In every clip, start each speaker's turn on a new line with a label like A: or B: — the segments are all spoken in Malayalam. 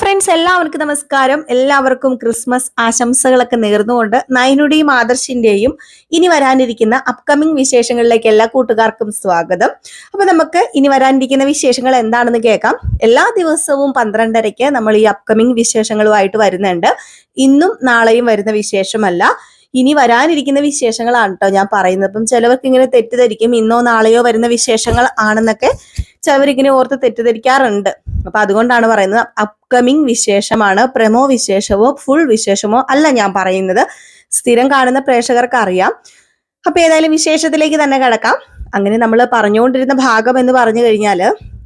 A: ഫ്രണ്ട്സ് എല്ലാവർക്കും നമസ്കാരം. എല്ലാവർക്കും ക്രിസ്മസ് ആശംസകളൊക്കെ നേർന്നുകൊണ്ട് നയനുടെയും ആദർശിന്റെയും ഇനി വരാനിരിക്കുന്ന അപ്കമിംഗ് വിശേഷങ്ങളിലേക്ക് എല്ലാ കൂട്ടുകാർക്കും സ്വാഗതം. അപ്പൊ നമുക്ക് ഇനി വരാനിരിക്കുന്ന വിശേഷങ്ങൾ എന്താണെന്ന് കേൾക്കാം. എല്ലാ ദിവസവും പന്ത്രണ്ടരയ്ക്ക് നമ്മൾ ഈ അപ്കമിംഗ് വിശേഷങ്ങളുമായിട്ട് വരുന്നുണ്ട്. ഇന്നും നാളെയും വരുന്ന വിശേഷമല്ല. ഇനി വരാനിരിക്കുന്ന വിശേഷങ്ങളാണ് കേട്ടോ ഞാൻ പറയുന്നത്. അപ്പം ചിലവർക്ക് ഇങ്ങനെ തെറ്റിദ്ധരിക്കും. ഇന്നോ നാളെയോ വരുന്ന വിശേഷങ്ങൾ ആണെന്നൊക്കെ ചിലവരിങ്ങനെ ഓർത്ത് തെറ്റിദ്ധരിക്കാറുണ്ട്. അപ്പൊ അതുകൊണ്ടാണ് പറയുന്നത് അപ്കമിങ് വിശേഷമാണ്. പ്രമോ വിശേഷമോ ഫുൾ വിശേഷമോ അല്ല ഞാൻ പറയുന്നത്. സ്ഥിരം കാണുന്ന പ്രേക്ഷകർക്ക് അറിയാം അപ്പൊ ഏതായാലും വിശേഷത്തിലേക്ക് തന്നെ കിടക്കാം. അങ്ങനെ നമ്മൾ പറഞ്ഞുകൊണ്ടിരുന്ന ഭാഗം എന്ന് പറഞ്ഞു കഴിഞ്ഞാൽ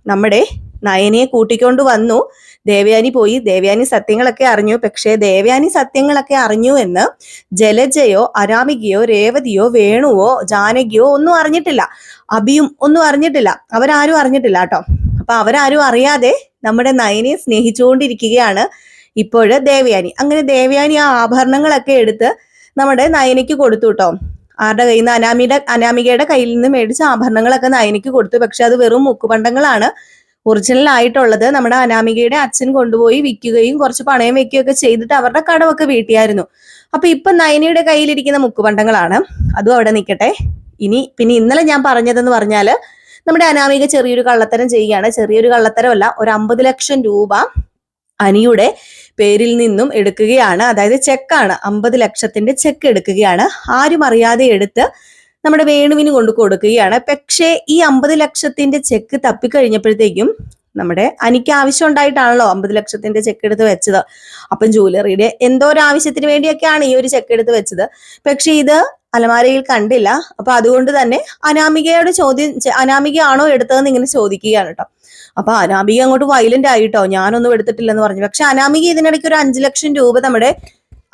A: നമ്മുടെ നയനയെ കൂട്ടിക്കൊണ്ട് വന്നു. ദേവയാനി പോയി. ദേവയാനി സത്യങ്ങളൊക്കെ അറിഞ്ഞു. പക്ഷേ ദേവയാനി സത്യങ്ങളൊക്കെ അറിഞ്ഞു എന്ന് ജലജയോ അരാമികയോ രേവതിയോ വേണുവോ ജാനകിയോ ഒന്നും അറിഞ്ഞിട്ടില്ല. അഭിയും ഒന്നും അറിഞ്ഞിട്ടില്ല. അവരാരും അറിഞ്ഞിട്ടില്ല കേട്ടോ. അപ്പൊ അവരാരും അറിയാതെ നമ്മുടെ നയനെ സ്നേഹിച്ചുകൊണ്ടിരിക്കുകയാണ് ഇപ്പോഴ് ദേവയാനി. അങ്ങനെ ദേവയാനി ആ ആഭരണങ്ങളൊക്കെ എടുത്ത് നമ്മുടെ നയനയ്ക്ക് കൊടുത്തു കേട്ടോ. ആരുടെ കയ്യിൽ നിന്ന്? അനാമിയുടെ അനാമികയുടെ കയ്യിൽ നിന്ന് മേടിച്ച ആഭരണങ്ങളൊക്കെ നയനയ്ക്ക് കൊടുത്തു. പക്ഷെ അത് വെറും മുക്കുപണ്ടങ്ങളാണ്. ഒറിജിനൽ ആയിട്ടുള്ളത് നമ്മുടെ അനാമികയുടെ അച്ഛൻ കൊണ്ടുപോയി വിൽക്കുകയും കുറച്ച് പണയം വെക്കുകയൊക്കെ ചെയ്തിട്ട് അവരുടെ കടമൊക്കെ വീട്ടിയായിരുന്നു. അപ്പൊ ഇപ്പൊ നയനയുടെ കയ്യിലിരിക്കുന്ന മുക്കുപണ്ടങ്ങളാണ്. അതും അവിടെ നിൽക്കട്ടെ. ഇനി പിന്നെ ഇന്നലെ ഞാൻ പറഞ്ഞതെന്ന് പറഞ്ഞാൽ നമ്മുടെ അനാമിക ചെറിയൊരു കള്ളത്തരം ചെയ്യുകയാണ്. ചെറിയൊരു കള്ളത്തരമല്ല ഒരു അമ്പത് ലക്ഷം രൂപ അനിയുടെ പേരിൽ നിന്നും എടുക്കുകയാണ്. അതായത് ചെക്കാണ് അമ്പത് ലക്ഷത്തിന്റെ ചെക്ക് എടുക്കുകയാണ്. ആരും അറിയാതെ എടുത്ത് നമ്മുടെ വേണുവിന് കൊണ്ടു കൊടുക്കുകയാണ്. പക്ഷേ ഈ അമ്പത് ലക്ഷത്തിന്റെ ചെക്ക് തപ്പിക്കഴിഞ്ഞപ്പോഴത്തേക്കും നമ്മുടെ അനിക്ക് ആവശ്യം ഉണ്ടായിട്ടാണല്ലോ അമ്പത് ലക്ഷത്തിന്റെ ചെക്ക് എടുത്ത് വെച്ചത്. അപ്പം ജൂവലറിയുടെ എന്തോ ഒരു ആവശ്യത്തിന് വേണ്ടിയൊക്കെയാണ് ഈ ഒരു ചെക്ക് എടുത്ത് വെച്ചത്. പക്ഷെ ഇത് അലമാരയിൽ കണ്ടില്ല. അപ്പൊ അതുകൊണ്ട് തന്നെ അനാമികയോട് ചോദ്യം അനാമികയാണോ എടുത്തതെന്ന് ഇങ്ങനെ ചോദിക്കുകയാണ് കേട്ടോ. അപ്പൊ അനാമിക അങ്ങോട്ട് വയലന്റ് ആയിട്ടോ ഞാനൊന്നും എടുത്തിട്ടില്ലെന്ന് പറഞ്ഞു. പക്ഷെ അനാമിക ഇതിനിടയ്ക്ക് ഒരു അഞ്ചു ലക്ഷം രൂപ നമ്മുടെ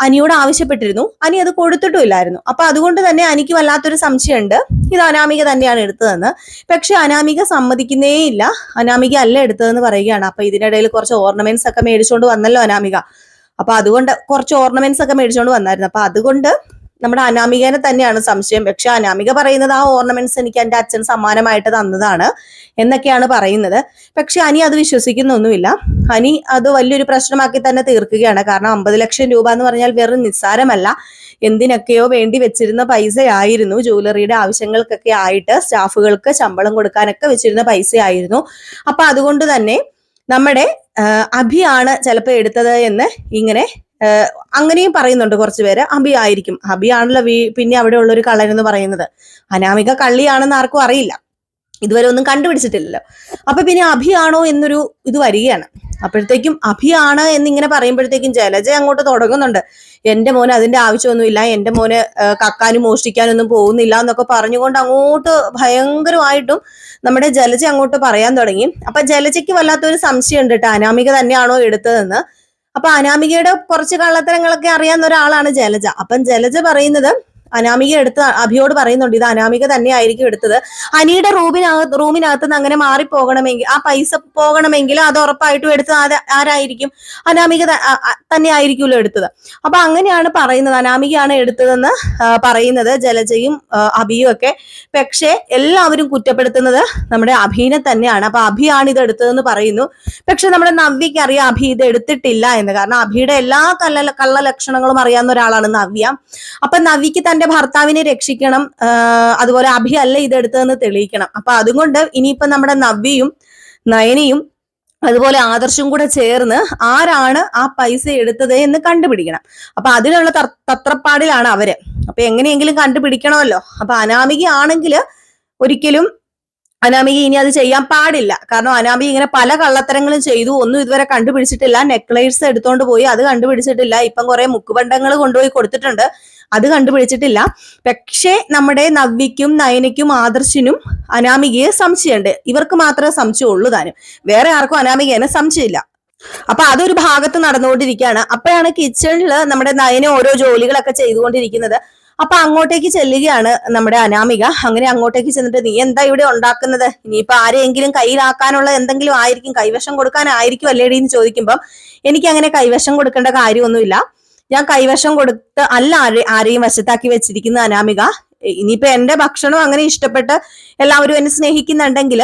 A: അനിയോട് ആവശ്യപ്പെട്ടിരുന്നു. അനി അത് കൊടുത്തിട്ടുമില്ലായിരുന്നു. അപ്പൊ അതുകൊണ്ട് തന്നെ അനിക്ക് വല്ലാത്തൊരു സംശയമുണ്ട്. ഇത് അനാമിക തന്നെയാണ് എടുത്തതെന്ന്. പക്ഷെ അനാമിക സമ്മതിക്കുന്നേ ഇല്ല അനാമിക അല്ല എടുത്തതെന്ന് പറയുകയാണ്. അപ്പൊ ഇതിനിടയിൽ കുറച്ച് ഓർണമെന്റ്സ് ഒക്കെ മേടിച്ചുകൊണ്ട് വന്നല്ലോ അനാമിക. അപ്പൊ അതുകൊണ്ട് കുറച്ച് ഓർണമെന്റ്സ് ഒക്കെ മേടിച്ചുകൊണ്ട് വന്നായിരുന്നു. അപ്പൊ അതുകൊണ്ട് നമ്മുടെ അനാമികനെ തന്നെയാണ് സംശയം. പക്ഷെ അനാമിക പറയുന്നത് ആ ഓർണമെന്റ്സ് എനിക്ക് എന്റെ അച്ഛൻ സമ്മാനമായിട്ട് തന്നതാണ് എന്നൊക്കെയാണ് പറയുന്നത്. പക്ഷെ അനി അത് വിശ്വസിക്കുന്നൊന്നുമില്ല. അനി അത് വലിയൊരു പ്രശ്നമാക്കി തന്നെ തീർക്കുകയാണ്. കാരണം അമ്പത് ലക്ഷം രൂപ എന്ന് പറഞ്ഞാൽ വെറും നിസ്സാരമല്ല. എന്തിനൊക്കെയോ വേണ്ടി വെച്ചിരുന്ന പൈസയായിരുന്നു. ജൂവലറിയുടെ ആവശ്യങ്ങൾക്കൊക്കെ ആയിട്ട് സ്റ്റാഫുകൾക്ക് ശമ്പളം കൊടുക്കാനൊക്കെ വെച്ചിരുന്ന പൈസയായിരുന്നു. അപ്പൊ അതുകൊണ്ട് തന്നെ നമ്മുടെ അഭിയാണ് ചിലപ്പോൾ എടുത്തത് എന്ന് ഇങ്ങനെ അങ്ങനെയും പറയുന്നുണ്ട് കുറച്ച് പേര്. അബി ആയിരിക്കും. അഭിയാണല്ലോ വീ പിന്നെ അവിടെ ഉള്ളൊരു കള്ളൻ എന്ന് പറയുന്നത്. അനാമിക കള്ളിയാണെന്ന് ആർക്കും അറിയില്ല. ഇതുവരെ ഒന്നും കണ്ടുപിടിച്ചിട്ടില്ലല്ലോ. അപ്പൊ പിന്നെ അഭിയാണോ എന്നൊരു ഇത് വരികയാണ്. അപ്പോഴത്തേക്കും അഭിയാണ് എന്നിങ്ങനെ പറയുമ്പോഴത്തേക്കും ജലജ അങ്ങോട്ട് തുടങ്ങുന്നുണ്ട്. എന്റെ മോന് അതിന്റെ ആവശ്യമൊന്നുമില്ല. എന്റെ മോന് കക്കാനും മോഷ്ടിക്കാനൊന്നും പോകുന്നില്ല എന്നൊക്കെ പറഞ്ഞുകൊണ്ട് അങ്ങോട്ട് ഭയങ്കരമായിട്ടും നമ്മുടെ ജലജ അങ്ങോട്ട് പറയാൻ തുടങ്ങി. അപ്പൊ ജലജയ്ക്ക് വല്ലാത്തൊരു സംശയം ഉണ്ട് കേട്ടോ. അനാമിക തന്നെയാണോ എടുത്തതെന്ന്. അപ്പൊ അനാമികയുടെ കുറച്ച് കള്ളത്തരങ്ങളൊക്കെ അറിയാവുന്ന ഒരാളാണ് ജലജ. അപ്പം ജലജ പറയുന്നത് അനാമിക എടുത്ത് അഭിയോട് പറയുന്നുണ്ട് ഇത് അനാമിക തന്നെ ആയിരിക്കും എടുത്തത്. അനിയുടെ റൂമിനകത്ത് റൂമിനകത്ത് നിന്ന് അങ്ങനെ മാറിപ്പോകണമെങ്കിൽ ആ പൈസ പോകണമെങ്കിൽ അത് ഉറപ്പായിട്ടും എടുത്തത് ആരായിരിക്കും? അനാമിക തന്നെ ആയിരിക്കുമല്ലോ എടുത്തത്. അപ്പൊ അങ്ങനെയാണ് പറയുന്നത്. അനാമികയാണ് എടുത്തതെന്ന് പറയുന്നത് ജലജയും അഭിയും ഒക്കെ. പക്ഷേ എല്ലാവരും കുറ്റപ്പെടുത്തുന്നത് നമ്മുടെ അഭിനെ തന്നെയാണ്. അപ്പൊ അഭിയാണ് ഇത് എടുത്തതെന്ന് പറയുന്നു. പക്ഷെ നമ്മുടെ നവ്യക്ക് അറിയാം അഭി ഇത് എടുത്തിട്ടില്ല എന്ന്. കാരണം അഭിയുടെ എല്ലാ കള്ള കള്ള ലക്ഷണങ്ങളും അറിയാവുന്ന ഒരാളാണ് നവ്യ. അപ്പൊ നവ്യക്ക് തന്റെ ഭർത്താവിനെ രക്ഷിക്കണം അതുപോലെ അഭി അല്ല ഇത് എടുത്തതെന്ന് തെളിയിക്കണം. അപ്പൊ അതുകൊണ്ട് ഇനിയിപ്പോ നമ്മുടെ നവ്യയും നയനയും അതുപോലെ ആദർശും കൂടെ ചേർന്ന് ആരാണ് ആ പൈസ എടുത്തത് എന്ന് കണ്ടുപിടിക്കണം. അപ്പൊ അതിനുള്ള തത്രപ്പാടിലാണ് അവർ. അപ്പൊ എങ്ങനെയെങ്കിലും കണ്ടുപിടിക്കണമല്ലോ. അപ്പൊ അനാമികയാണെങ്കിൽ ഒരിക്കലും അനാമിക ഇനി അത് ചെയ്യാൻ പാടില്ല. കാരണം അനാമിക ഇങ്ങനെ പല കള്ളത്തരങ്ങളും ചെയ്തു. ഒന്നും ഇതുവരെ കണ്ടുപിടിച്ചിട്ടില്ല. നെക്ലേസ് എടുത്തോണ്ട് പോയി. അത് കണ്ടുപിടിച്ചിട്ടില്ല. ഇപ്പം കുറെ മുക്കുബണ്ടങ്ങൾ കൊണ്ടുപോയി കൊടുത്തിട്ടുണ്ട്. അത് കണ്ടുപിടിച്ചിട്ടില്ല. പക്ഷേ നമ്മുടെ നവ്യക്കും നയനയ്ക്കും ആദർശിനും അനാമികയെ സംശയമുണ്ട്. ഇവർക്ക് മാത്രമേ സംശയമുള്ളൂ താനും. വേറെ ആർക്കും അനാമികേനെ സംശയമില്ല. അപ്പൊ അതൊരു ഭാഗത്ത് നടന്നുകൊണ്ടിരിക്കുകയാണ്. അപ്പോഴാണ് കിച്ചണിൽ നമ്മുടെ നയന ഓരോ ജോലികളൊക്കെ ചെയ്തുകൊണ്ടിരിക്കുന്നത്. അപ്പൊ അങ്ങോട്ടേക്ക് ചെല്ലുകയാണ് നമ്മുടെ അനാമിക. അങ്ങനെ അങ്ങോട്ടേക്ക് ചെന്നിട്ട് നീ എന്താ ഇവിടെ ഉണ്ടാക്കുന്നത്? ഇനിയിപ്പോ ആരെയെങ്കിലും കയ്യിലാക്കാനുള്ള എന്തെങ്കിലും ആയിരിക്കും കൈവശം കൊടുക്കാനായിരിക്കും അല്ലേടി എന്ന് ചോദിക്കുമ്പോൾ എനിക്ക് അങ്ങനെ കൈവശം കൊടുക്കേണ്ട കാര്യമൊന്നുമില്ല. ഞാൻ കൈവശം കൊടുത്ത് അല്ല ആരെയും വശത്താക്കി വെച്ചിരിക്കുന്ന അനാമിക. ഇനിയിപ്പോ എന്റെ ഭക്ഷണം അങ്ങനെ ഇഷ്ടപ്പെട്ട് എല്ലാവരും എന്നെ സ്നേഹിക്കുന്നുണ്ടെങ്കിൽ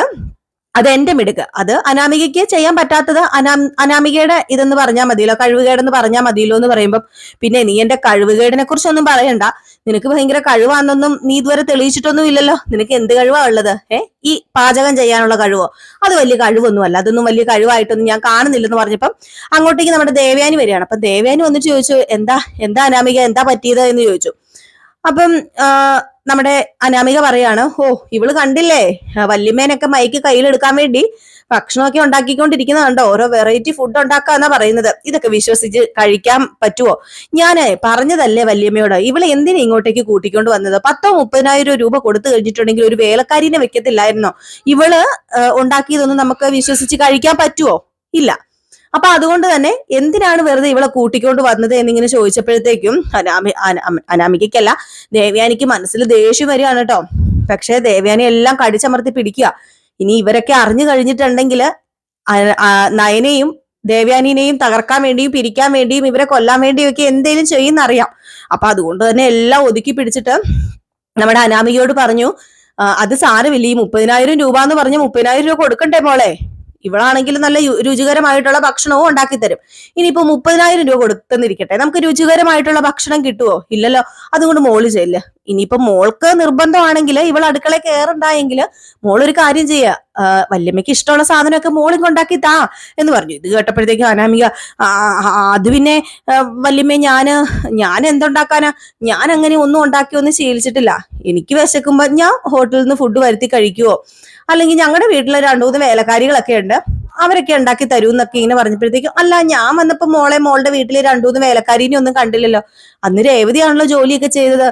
A: അത് എന്റെ മിടുക്ക്. അത് അനാമികയ്ക്ക് ചെയ്യാൻ പറ്റാത്തത് അനാ അനാമികയുടെ ഇതെന്ന് പറഞ്ഞാൽ മതിയല്ലോ കഴിവുകേടെന്ന് പറഞ്ഞാൽ മതിയല്ലോ എന്ന് പറയുമ്പോൾ പിന്നെ നീ എന്റെ കഴിവുകേടിനെ കുറിച്ചൊന്നും പറയണ്ട. നിനക്ക് ഭയങ്കര കഴിവാണെന്നൊന്നും നീ ഇതുവരെ തെളിയിച്ചിട്ടൊന്നും ഇല്ലല്ലോ. നിനക്ക് എന്ത് കഴിവാ ഉള്ളത്? ഏ? ഈ പാചകം ചെയ്യാനുള്ള കഴിവോ? അത് വലിയ കഴിവൊന്നും അല്ല അതൊന്നും വലിയ കഴിവായിട്ടൊന്നും ഞാൻ കാണുന്നില്ലെന്ന് പറഞ്ഞപ്പം അങ്ങോട്ടേക്ക് നമ്മുടെ ദേവയാനി വരികയാണ്. അപ്പൊ ദേവയാനി വന്നിട്ട് ചോദിച്ചു എന്താ എന്താ അനാമിക? എന്താ പറ്റിയത്? എന്ന് ചോദിച്ചു. അപ്പം നമ്മുടെ അനാമിക പറയാണ് ഓ ഇവൾ കണ്ടില്ലേ? വല്യമ്മേനൊക്കെ മൈക്ക് കയ്യിലെടുക്കാൻ വേണ്ടി ഭക്ഷണമൊക്കെ ഉണ്ടാക്കിക്കൊണ്ടിരിക്കുന്ന കണ്ടോ? ഓരോ വെറൈറ്റി ഫുഡ് ഉണ്ടാക്കാന്നാ പറയുന്നത്. ഇതൊക്കെ വിശ്വസിച്ച് കഴിക്കാൻ പറ്റുമോ ഞാൻ പറഞ്ഞതല്ലേ വല്യമ്മയോട് ഇവളെ എന്തിനാ ഇങ്ങോട്ടേക്ക് കൂട്ടിക്കൊണ്ട് വന്നത്? പത്തോ മുപ്പതിനായിരം രൂപ കൊടുത്തു കഴിഞ്ഞിട്ടുണ്ടെങ്കിൽ ഒരു വേലക്കാരിനെ വെക്കത്തില്ലായിരുന്നോ? ഇവൾ ഉണ്ടാക്കിയതൊന്നും നമുക്ക് വിശ്വസിച്ച് കഴിക്കാൻ പറ്റുമോ ഇല്ല. അപ്പൊ അതുകൊണ്ട് തന്നെ എന്തിനാണ് വെറുതെ ഇവളെ കൂട്ടിക്കൊണ്ട് വന്നത് എന്നിങ്ങനെ ചോദിച്ചപ്പോഴത്തേക്കും അനാമി അനാമികയ്ക്കല്ല ദേവയാനിക്ക് മനസ്സിൽ ദേഷ്യം വരികയാണ് കേട്ടോ. പക്ഷേ ദേവ്യാനി എല്ലാം കടിച്ചമർത്തി പിടിക്കുക. ഇനി ഇവരൊക്കെ അറിഞ്ഞു കഴിഞ്ഞിട്ടുണ്ടെങ്കിൽ നയനെയും ദേവ്യാനിനെയും തകർക്കാൻ വേണ്ടിയും പിരിക്കാൻ വേണ്ടിയും ഇവരെ കൊല്ലാൻ വേണ്ടിയും ഒക്കെ എന്തെങ്കിലും ചെയ്യുന്നറിയാം. അപ്പൊ അതുകൊണ്ട് തന്നെ എല്ലാം ഒതുക്കി പിടിച്ചിട്ട് നമ്മുടെ അനാമികയോട് പറഞ്ഞു അത് സാരമില്ല. ഈ മുപ്പതിനായിരം രൂപ എന്ന് പറഞ്ഞ് മുപ്പതിനായിരം രൂപ കൊടുക്കണ്ടേ മോളെ? ഇവളാണെങ്കിൽ നല്ല രുചികരമായിട്ടുള്ള ഭക്ഷണവും ഉണ്ടാക്കി തരും. ഇനിയിപ്പോ മുപ്പതിനായിരം രൂപ കൊടുത്തെന്നിരിക്കട്ടെ. നമുക്ക് രുചികരമായിട്ടുള്ള ഭക്ഷണം കിട്ടുമോ ഇല്ലല്ലോ. അതുകൊണ്ട് മോൾ ചെയ്യില്ല ഇനിയിപ്പോ മോൾക്ക് നിർബന്ധമാണെങ്കിൽ ഇവൾ അടുക്കള കയറുണ്ടായെങ്കിൽ ഒരു കാര്യം ചെയ്യുക വല്യമ്മയ്ക്ക് ഇഷ്ടമുള്ള സാധനമൊക്കെ മോളിൽ കൊണ്ടാക്കി താ എന്ന് പറഞ്ഞു. ഇത് കേട്ടപ്പോഴത്തേക്ക് അനാമിക "ആ, ആ, അത് പിന്നെ വല്യമ്മ ഞാൻ ഞാൻ എന്തുണ്ടാക്കാനാ? ഞാൻ അങ്ങനെ ഒന്നും ഉണ്ടാക്കിയൊന്നും ശീലിച്ചിട്ടില്ല. എനിക്ക് വിശക്കുമ്പോ ഞാൻ ഹോട്ടലിൽ നിന്ന് ഫുഡ് വരുത്തി കഴിക്കുവോ? അല്ലെങ്കിൽ ഞങ്ങളുടെ വീട്ടിൽ രണ്ടു മൂന്ന് വേലക്കാരികളൊക്കെ ഉണ്ട്. അവരൊക്കെ ഉണ്ടാക്കി തരൂ എന്നൊക്കെ ഇങ്ങനെ പറഞ്ഞപ്പോഴത്തേക്കും അല്ല ഞാൻ വന്നപ്പോ മോളെ മോളുടെ വീട്ടിൽ രണ്ടുമൂന്ന് വേലക്കാരിനെ ഒന്നും കണ്ടില്ലല്ലോ. അന്ന് രേവതിയാണല്ലോ ജോലിയൊക്കെ ചെയ്തത്.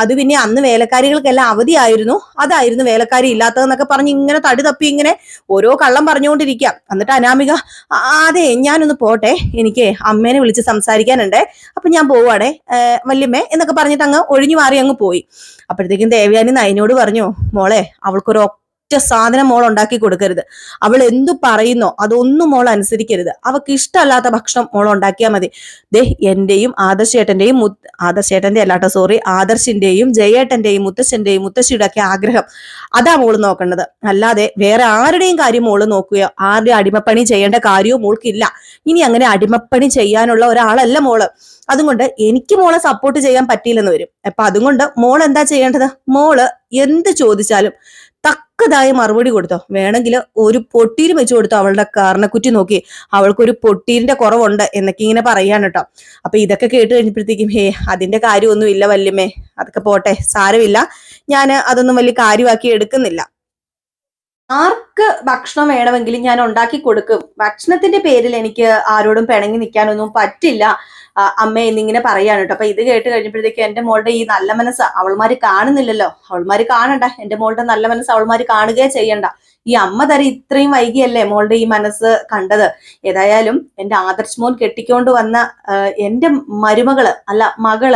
A: അത് പിന്നെ അന്ന് വേലക്കാരികൾക്കെല്ലാം അവധിയായിരുന്നു. അതായിരുന്നു വേലക്കാരി ഇല്ലാത്തതെന്നൊക്കെ പറഞ്ഞ് ഇങ്ങനെ തടി തപ്പി ഇങ്ങനെ ഓരോ കള്ളം പറഞ്ഞുകൊണ്ടിരിക്കാം എന്നിട്ട് അനാമിക "ആ, അതെ ഞാനൊന്ന് പോട്ടെ. എനിക്ക് അമ്മേനെ വിളിച്ച് സംസാരിക്കാനുണ്ടേ. അപ്പൊ ഞാൻ പോവാണേ വല്യമ്മേ എന്നൊക്കെ പറഞ്ഞിട്ട് അങ്ങ് ഒഴിഞ്ഞു മാറി അങ്ങ് പോയി. അപ്പോഴത്തേക്കും ദേവയാനി നയനോട് പറഞ്ഞു മോളെ അവൾക്കൊരു ഒറ്റ സാധനം മോൾ ഉണ്ടാക്കി കൊടുക്കരുത്. അവൾ എന്തു പറയുന്നോ അതൊന്നും മോൾ അനുസരിക്കരുത്. അവൾക്ക് ഇഷ്ടമല്ലാത്ത ഭക്ഷണം മോൾ ഉണ്ടാക്കിയാൽ മതി. ദേ എന്റെയും ആദർശേട്ടന്റെയും ആദർശേട്ടന്റെ അല്ലാട്ടോ സോറി ആദർശിന്റെയും ജയേട്ടന്റെയും മുത്തശ്ശന്റെയും മുത്തശ്ശിയുടെ ഒക്കെ ആഗ്രഹം. അതാ മോൾ നോക്കേണ്ടത്. അല്ലാതെ വേറെ ആരുടെയും കാര്യം മോൾ നോക്കുകയോ ആരുടെ അടിമപ്പണി ചെയ്യേണ്ട കാര്യവും മോൾക്കില്ല. ഇനി അങ്ങനെ അടിമപ്പണി ചെയ്യാനുള്ള ഒരാളല്ല മോൾ. അതുകൊണ്ട് എനിക്ക് മോളെ സപ്പോർട്ട് ചെയ്യാൻ പറ്റിയില്ലെന്ന് വരും. അപ്പൊ അതുകൊണ്ട് മോൾ എന്താ ചെയ്യേണ്ടത്? മോൾ എന്ത് ചോദിച്ചാലും തക്കതായ മറുപടി കൊടുത്തോ? വേണമെങ്കിൽ ഒരു പൊട്ടീര് വെച്ച് കൊടുത്തോ അവളുടെ കാരണക്കുറ്റി നോക്കി? അവൾക്കൊരു പൊട്ടീരിന്റെ കുറവുണ്ട് എന്നൊക്കെ ഇങ്ങനെ പറയാണ് കേട്ടോ അപ്പൊ ഇതൊക്കെ കേട്ട് കഴിഞ്ഞപ്പോഴത്തേക്കും ഹേ അതിന്റെ കാര്യമൊന്നും ഇല്ല വല്യമ്മേ. അതൊക്കെ പോട്ടെ സാരമില്ല. ഞാൻ അതൊന്നും വലിയ കാര്യമാക്കി എടുക്കുന്നില്ല. ആർക്ക് ഭക്ഷണം വേണമെങ്കിലും ഞാൻ ഉണ്ടാക്കി കൊടുക്കും. ഭക്ഷണത്തിന്റെ പേരിൽ എനിക്ക് ആരോടും പിണങ്ങി നിൽക്കാനൊന്നും പറ്റില്ല. അമ്മ എന്നിങ്ങനെ പറയാണ് കേട്ടോ അപ്പൊ ഇത് കേട്ട് കഴിഞ്ഞപ്പോഴത്തേക്ക് എന്റെ മോളുടെ ഈ നല്ല മനസ്സ് അവൾമാര് കാണുന്നില്ലല്ലോ. അവൾമാര് കാണണ്ട. എന്റെ മോളുടെ നല്ല മനസ്സ് അവൾമാര് കാണുകയേ ചെയ്യണ്ട. ഈ അമ്മ തര ഇത്രയും വൈകിയല്ലേ മോളുടെ ഈ മനസ്സ് കണ്ടത്? ഏതായാലും എന്റെ ആദർശ് മോൻ കെട്ടിക്കൊണ്ട് വന്ന എന്റെ മരുമകൾ അല്ല മകൾ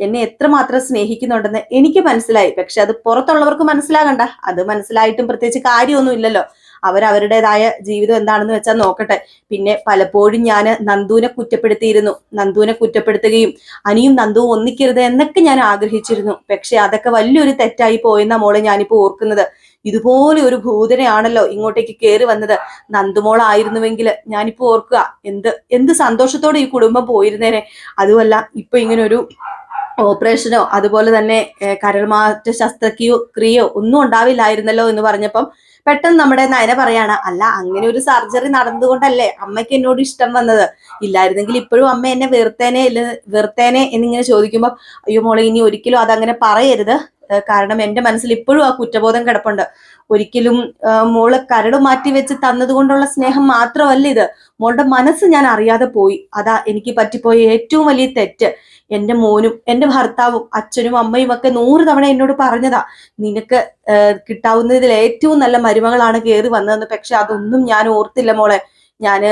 A: എന്നെ എത്രമാത്രം സ്നേഹിക്കുന്നുണ്ടെന്ന് എനിക്ക് മനസ്സിലായി. പക്ഷെ അത് പുറത്തുള്ളവർക്ക് മനസ്സിലാകണ്ട. അത് മനസ്സിലായിട്ടും പ്രത്യേകിച്ച് കാര്യമൊന്നും ഇല്ലല്ലോ. അവരവരുടേതായ ജീവിതം എന്താണെന്ന് വെച്ചാൽ നോക്കട്ടെ. പിന്നെ പലപ്പോഴും ഞാൻ നന്ദുവിനെ കുറ്റപ്പെടുത്തിയിരുന്നു. നന്ദുവിനെ കുറ്റപ്പെടുത്തുകയും അനിയും നന്ദുവും ഒന്നിക്കരുത് എന്നൊക്കെ ഞാൻ ആഗ്രഹിച്ചിരുന്നു. പക്ഷെ അതൊക്കെ വലിയൊരു തെറ്റായി പോയെന്ന മോളെ ഞാനിപ്പോ ഓർക്കുന്നത്. ഇതുപോലെ ഒരു ഭൂതനയാണല്ലോ ഇങ്ങോട്ടേക്ക് കയറി വന്നത്. നന്ദുമോളായിരുന്നുവെങ്കിൽ ഞാനിപ്പോ ഓർക്കുക. എന്ത് എന്ത് സന്തോഷത്തോടെ ഈ കുടുംബം പോയിരുന്നേനെ. അതുമല്ല ഇപ്പൊ ഇങ്ങനെ ഒരു ഓപ്പറേഷനോ അതുപോലെ തന്നെ കരൾമാറ്റ ശസ്ത്രക്രിയോ ക്രിയോ ഒന്നും ഉണ്ടാവില്ലായിരുന്നല്ലോ എന്ന് പറഞ്ഞപ്പം പെട്ടെന്ന് നമ്മുടെ നയന പറയാണ് അല്ല അങ്ങനെ ഒരു സർജറി നടന്നുകൊണ്ടല്ലേ അമ്മയ്ക്ക് എന്നോട് ഇഷ്ടം വന്നത്? ഇല്ലായിരുന്നെങ്കിൽ ഇപ്പോഴും അമ്മ എന്നെ വെറുത്തേനെ വെറുത്തേനെ എന്നിങ്ങനെ ചോദിക്കുമ്പോൾ അയ്യോ മോളെ ഇനി ഒരിക്കലും അതങ്ങനെ പറയരുത്. കാരണം എന്റെ മനസ്സിൽ ഇപ്പോഴും ആ കുറ്റബോധം കിടപ്പുണ്ട്. ഒരിക്കലും മോൾ കരട് മാറ്റി വെച്ച് തന്നതുകൊണ്ടുള്ള സ്നേഹം മാത്രമല്ല ഇത്. മോളുടെ മനസ്സ് ഞാൻ അറിയാതെ പോയി. അതാ എനിക്ക് പറ്റിപ്പോയ ഏറ്റവും വലിയ തെറ്റ്. എന്റെ മോനും എന്റെ ഭർത്താവും അച്ഛനും അമ്മയും ഒക്കെ നൂറ് തവണ എന്നോട് പറഞ്ഞതാ നിനക്ക് കിട്ടാവുന്നതിൽ ഏറ്റവും നല്ല മരുമകളാണ് കയറി വന്നതെന്ന്. പക്ഷെ അതൊന്നും ഞാൻ ഓർത്തില്ല മോളെ. ഞാൻ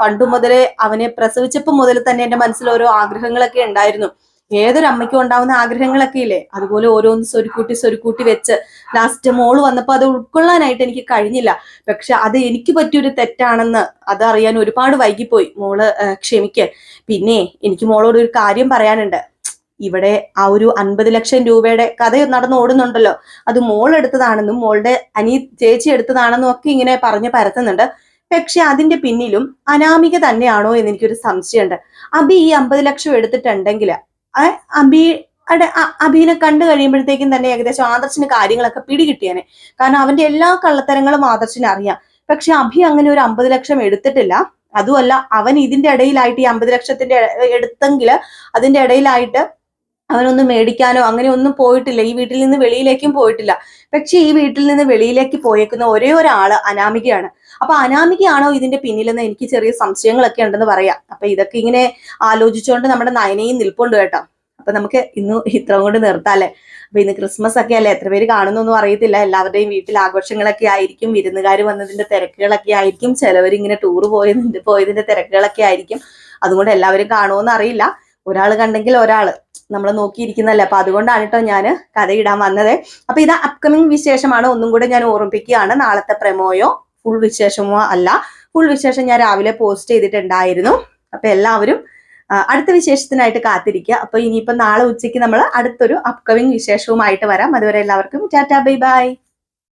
A: പണ്ടു മുതലേ അവനെ പ്രസവിച്ചപ്പോൾ മുതൽ തന്നെ എന്റെ മനസ്സിൽ ഓരോ ആഗ്രഹങ്ങളൊക്കെ ഉണ്ടായിരുന്നു. ഏതൊരു അമ്മയ്ക്കും ഉണ്ടാവുന്ന ആഗ്രഹങ്ങളൊക്കെ ഇല്ലേ അതുപോലെ ഓരോന്ന് സ്വരുക്കൂട്ടി സ്വരുക്കൂട്ടി വെച്ച് ലാസ്റ്റ് മോൾ വന്നപ്പോൾ അത് ഉൾക്കൊള്ളാനായിട്ട് എനിക്ക് കഴിഞ്ഞില്ല. പക്ഷെ അത് എനിക്ക് പറ്റിയൊരു തെറ്റാണെന്ന് അതറിയാൻ ഒരുപാട് വൈകിപ്പോയി മോൾ ക്ഷമിക്ക് പിന്നെ എനിക്ക് മോളോട് ഒരു കാര്യം പറയാനുണ്ട്. ഇവിടെ ആ ഒരു അൻപത് ലക്ഷം രൂപയുടെ കഥ നടന്ന് ഓടുന്നുണ്ടല്ലോ. അത് മോൾ എടുത്തതാണെന്നും മോളുടെ അനി ചേച്ചി എടുത്തതാണെന്നും ഒക്കെ ഇങ്ങനെ പറഞ്ഞ് പരത്തുന്നുണ്ട്. പക്ഷെ അതിന്റെ പിന്നിലും അനാമിക തന്നെയാണോ എന്ന് എനിക്കൊരു സംശയമുണ്ട്. അബി ഈ അമ്പത് ലക്ഷം എടുത്തിട്ടുണ്ടെങ്കിൽ അബിയുടെ അഭിനെ കണ്ടു കഴിയുമ്പോഴത്തേക്കും തന്നെ ഏകദേശം ആദർശിന് കാര്യങ്ങളൊക്കെ പിടികിട്ടിയാനെ. കാരണം അവന്റെ എല്ലാ കള്ളത്തരങ്ങളും ആദർശിന് അറിയാം. പക്ഷെ അഭി അങ്ങനെ ഒരു അമ്പത് ലക്ഷം എടുത്തിട്ടില്ല. അതുമല്ല അവൻ ഇതിന്റെ ഇടയിലായിട്ട് ഈ അമ്പത് ലക്ഷത്തിന്റെ എടുത്തെങ്കിൽ അതിന്റെ ഇടയിലായിട്ട് അവനൊന്നും മേടിക്കാനോ അങ്ങനെ ഒന്നും പോയിട്ടില്ല. ഈ വീട്ടിൽ നിന്ന് വെളിയിലേക്കും പോയിട്ടില്ല. പക്ഷെ ഈ വീട്ടിൽ നിന്ന് വെളിയിലേക്ക് പോയേക്കുന്ന ഒരേ ഒരാൾ അനാമികയാണ്. അപ്പൊ അനാമികയാണോ ഇതിന്റെ പിന്നിലെന്ന് എനിക്ക് ചെറിയ സംശയങ്ങളൊക്കെ ഉണ്ടെന്ന് പറയാം. അപ്പൊ ഇതൊക്കെ ഇങ്ങനെ ആലോചിച്ചുകൊണ്ട് നമ്മുടെ നയനയും നിൽപ്പുണ്ട് കേട്ടോ. അപ്പൊ നമുക്ക് ഇന്ന് ഇത്രയും കൊണ്ട് നിർത്താല്ലേ അപ്പൊ ഇന്ന് ക്രിസ്മസ് ഒക്കെ അല്ലേ? എത്ര പേര് കാണുന്നൊന്നും അറിയത്തില്ല. എല്ലാവരുടെയും വീട്ടിൽ ആഘോഷങ്ങളൊക്കെ ആയിരിക്കും. വിരുന്നുകാർ വന്നതിന്റെ തിരക്കുകളൊക്കെ ആയിരിക്കും. ചിലവർ ഇങ്ങനെ ടൂർ പോയതിന്റെ പോയതിന്റെ തിരക്കുകളൊക്കെ ആയിരിക്കും. അതുകൊണ്ട് എല്ലാവരും കാണുമോന്ന് അറിയില്ല ഒരാൾ കണ്ടെങ്കിൽ ഒരാൾ നമ്മൾ നോക്കിയിരിക്കുന്നല്ലേ അപ്പൊ അതുകൊണ്ടാണ് കേട്ടോ ഞാൻ കഥ ഇടാൻ വന്നത്. അപ്പൊ ഇത് അപ്കമിങ് വിശേഷമാണ്. ഒന്നും കൂടെ ഞാൻ ഓർമ്മിപ്പിക്കുകയാണ്. നാളത്തെ പ്രമോയോ ഫുൾ വിശേഷമോ അല്ല. ഫുൾ വിശേഷം ഞാൻ രാവിലെ പോസ്റ്റ് ചെയ്തിട്ടുണ്ടായിരുന്നു. അപ്പൊ എല്ലാവരും അടുത്ത വിശേഷത്തിനായിട്ട് കാത്തിരിക്കുക. അപ്പൊ ഇനിയിപ്പോ നാളെ ഉച്ചയ്ക്ക് നമ്മൾ അടുത്തൊരു അപ്കമിങ് വിശേഷവുമായിട്ട് വരാം. അതുവരെ എല്ലാവർക്കും ടാറ്റാ ബൈ ബൈ.